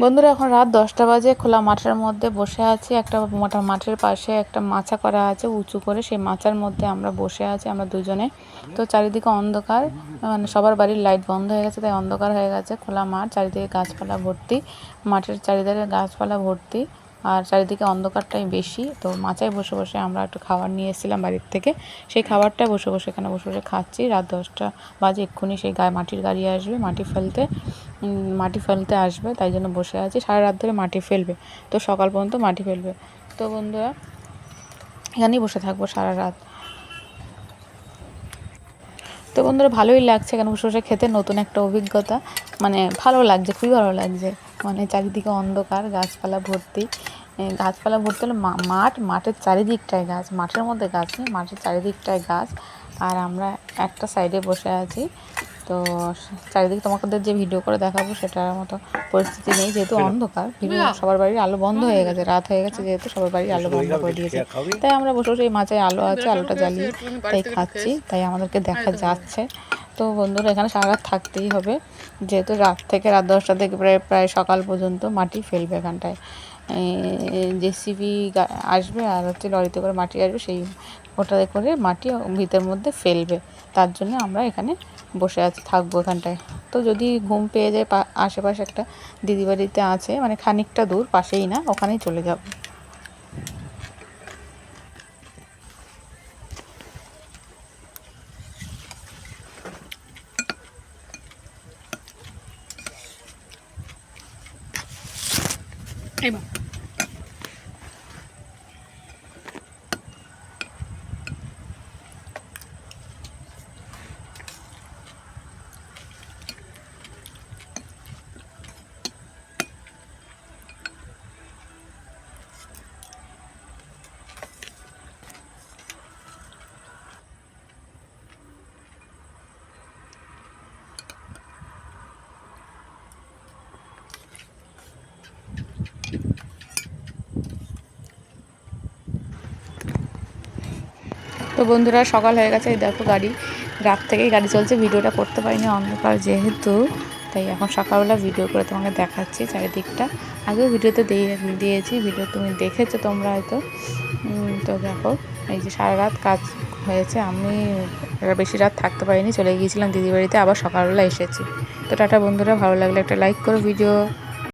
বন্ধুরা, এখন রাত দশটা বাজে। খোলা মাঠের মধ্যে বসে আছি। একটা মোটা মাঠের পাশে একটা মাছা করা আছে উঁচু করে। সেই মাচার মধ্যে আমরা বসে আছি, আমরা দুজনে। তো চারিদিকে অন্ধকার। মানে সবার বাড়ির লাইট বন্ধ হয়ে গেছে, তাই অন্ধকার হয়ে গেছে। খোলা মাঠ, চারিদিকে গাছপালা ভর্তি। মাঠের চারিদিকে গাছপালা ভর্তি। আর চারিদিকে অন্ধকারটাই বেশি। তো মাচায় বসে বসে আমরা একটু খাবার নিয়ে এসেছিলাম বাড়ির থেকে। সেই খাবারটাই বসে বসে, এখানে বসে বসে খাচ্ছি। রাত দশটা বাজে, এক্ষুনি সেই গায়ে মাটির গাড়ি আসবে মাটি ফেলতে। মাটি ফেলতে আসবে, তাই জন্য বসে আছি। সারা রাত ধরে মাটি ফেলবে, তো সকাল পর্যন্ত মাটি ফেলবে। তো বন্ধুরা, এখানেই বসে থাকব সারা রাত। তো বন্ধুরা, ভালোই লাগছে এখানে বসে বসে খেতে, নতুন একটা অভিজ্ঞতা। মানে ভালো লাগছে, খুবই ভালো লাগছে। মানে চারিদিকে অন্ধকার, গাছপালা ভর্তি। গাছপালা ভর্তি হলে মাঠ, মাঠের চারিদিকটায় গাছ। মাঠের মধ্যে গাছ নেই, মাঠের চারিদিকটায় গাছ। আর আমরা একটা সাইডে বসে আছি। তো চারিদিকে তোমাদের যে ভিডিও করে দেখাবো সেটার মতো পরিস্থিতি নেই যেহেতু অন্ধকার। ভিডিও সবার বাড়ির আলো বন্ধ হয়ে গেছে রাত হয়ে গেছে যেহেতু সবার বাড়ির আলো বন্ধ করে দিয়েছে। তাই আমরা বসে বসে এই মাঝে আলো আছে আলোটা জ্বালিয়ে তাই খাচ্ছি তাই আমাদেরকে দেখা যাচ্ছে। তো বন্ধুরা এখানে সারা রাত থাকতেই হবে। যেহেতু রাত থেকে রাত দশটা থেকে প্রায় প্রায় সকাল পর্যন্ত মাটি ফেলবে এখানটায়। জেসিবি আসবে আর হচ্ছে লরিতে করে মাটি আসবে সেই ওটাতে করে মাটি ভিতের মধ্যে ফেলবে। তার জন্য আমরা এখানে বসে আছি, থাকব এখানটায়। তো যদি ঘুম পেয়ে যায় আশেপাশে একটা দিদি বাড়িতে আছে মানে খানিকটা দূর, পাশেই না, ওখানেই চলে যাব। এবার। তো বন্ধুরা সকাল হয়ে গেছে, এই দেখো গাড়ি। রাত থেকেই গাড়ি চলছে, ভিডিওটা করতে পারিনি, অন্ধকার যেহেতু। তাই এখন সকালবেলা ভিডিও করে তোমাকে দেখাচ্ছি চারিদিকটা। আগেও ভিডিওতে দিয়ে দিয়েছি, ভিডিও তুমি দেখেছ তোমরা হয়তো। তো দেখো, এই যে সারা রাত কাজ হয়েছে, আমি বেশি রাত থাকতে পারিনি, চলে গিয়েছিলাম দিদি বাড়িতে, আবার সকালবেলা এসেছি। তো টাটা বন্ধুরা, ভালো লাগলে একটা লাইক করো ভিডিও